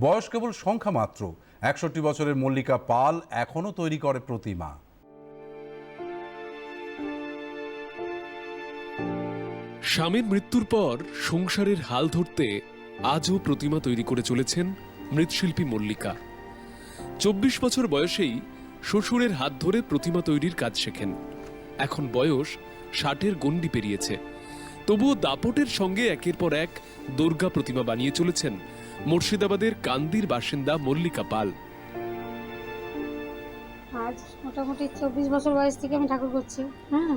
বয়স কেবল সংখ্যা মাত্র। একষট্টি বছরের মল্লিকা পাল এখনও তৈরি করে প্রতিমা। স্বামীর মৃত্যুর পর সংসারের হাল ধরতে আজও প্রতিমা তৈরি করে চলেছেন মৃৎশিল্পী মল্লিকা। চব্বিশ বছর বয়সেই শ্বশুরের হাত ধরে প্রতিমা তৈরির কাজ শেখেন। এখন বয়স ষাটের গণ্ডি পেরিয়েছে। তবুও দাপটের সঙ্গে একের পর এক দুর্গা প্রতিমা বানিয়ে চলেছেন মুর্শিদাবাদের কান্দির বাসিন্দা মল্লিকা পাল। আজ মোটামুটি চব্বিশ বছর বয়স থেকে আমি ঠাকুর করছি। হ্যাঁ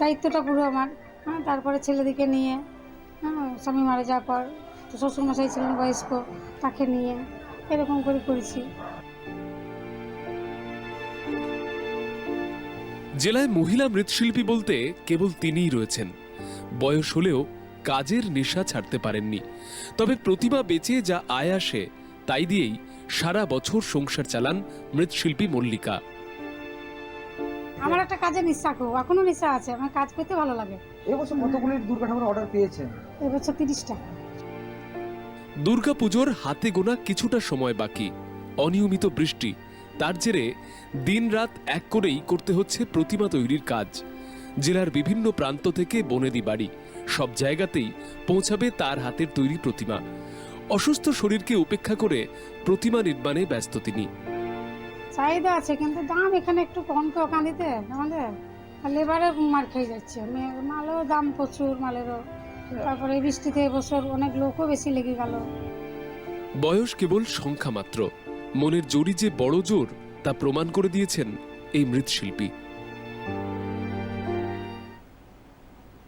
দায়িত্বটা পুরো আমার। হ্যাঁ তারপরে ছেলেদিকে নিয়ে হ্যাঁ স্বামী মারা যাওয়ার পর তো শ্বশুরমশাই ছিলেন বয়স্ক, তাকে নিয়ে এরকম করে করেছি। জেলায় মহিলা মৃৎশিল্পী বলতে কেবল তিনিই রয়েছেন। বয়স হলেও কাজের নেশা ছাড়তে পারেননি। তবে প্রতিমা বেচে যা আয় আসে তাই দিয়েই সারা বছর সংসার চালান মৃৎশিল্পী মল্লিকা। আমার একটা কাজের নিঃশ্বাস এখনও নিঃশ্বা আছে আমার কাজ করতে ভালো লাগে। এবছর কতগুলি দুর্গা ঠাকুর অর্ডার পেয়েছেন? এবছর তিরিশটা। দুর্গাপুজোর হাতে গোনা কিছুটা সময় বাকি। অনিয়মিত বৃষ্টি তার জেরে দিনরাত এক করেই করতে হচ্ছে প্রতিমা তৈরির কাজ। জেলার বিভিন্ন প্রান্ত থেকে বনেদি বাড়ি সব জায়গাতেই পৌঁছাবে তার হাতের তৈরি প্রতিমা। অসুস্থ শরীরকে উপেক্ষা করে প্রতিমা নির্মাণে ব্যস্ত তিনি। চাহিদা আছে কিন্তু দাম এখানে একটু কম তো ওখান দিতে আমাদের লেবারে মার খেয়ে যাচ্ছে। মে- মালেরও দাম প্রচুর মালেরও। তারপরে বৃষ্টিতে এবছর অনেক লোকও বেশি লেগে গেল। বয়স কেবল সংখ্যা মাত্র। মনের জোরই যে বড় জোর তা প্রমাণ করে দিয়েছেন এই মৃৎশিল্পী।